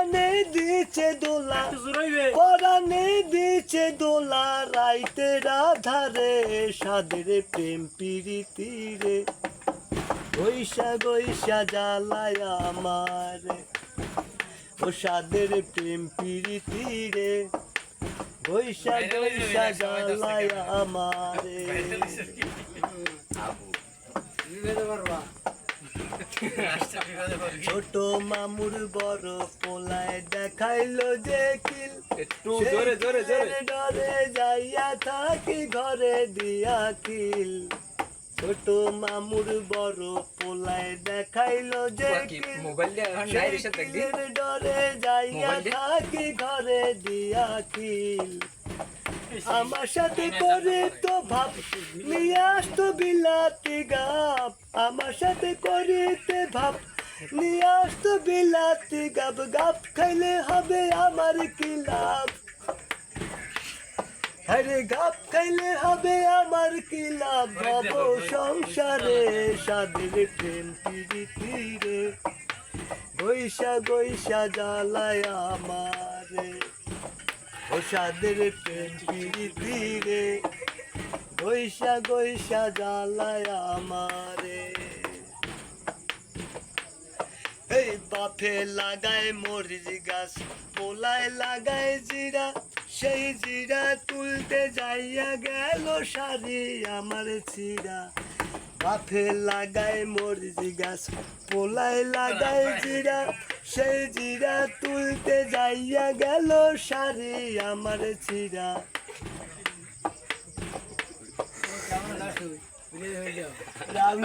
পরানে দিছে দোলা। পরানে দিছে দোলা। রাইতে রাধারে সাদের প্রেম পিরিতি রে। গৈসা গৈসা জ্বালায় আমার। ও সাদের প্রেম পিরিতি রে। গৈসা গৈসা জ্বালায় আমারে। ছোট মামুর বড় পোলায় দেখাইলো যে কিল। একটু জোরে জোরে জোরে। ডরে যাইয়া থাকি ঘরে দিয়া কিল। ছোট মামুর বড় পোলায় দেখাইলো যে ডরে যাইয়া থাকি ঘরে দিয়া কিল। আমার সাথে করে তো ভাব, নিয়ে আসতো বিলাতি গাপ আমার সাথে করিতে ভাব, নিয়ে আসতো বিলাতি গাপ গাপ খাইলে হবে আমার কি লাভ? আরে গাপ খাইলে হবে আমার কি লাভ? ভব সংসারে সাদের প্রেম পিরিতি রে। গৈসা গৈসা জ্বালায় আমারে। ও সাদের প্রেম পিরিতি রে গৈসা গৈসা জ্বালায় আমারে। এই বাপে লাগায় মরিচ গাছ, পোলায় লাগায় জিরা। সেই জিরা তুলতে যাইয়া গেল সারি আমার চিরা বাপে লাগায় মরিচি গাছ পোলায় লাগায় জিরা। সেই জিরা তুলতে যাইয়া গেল সারি আমার চিরা রাম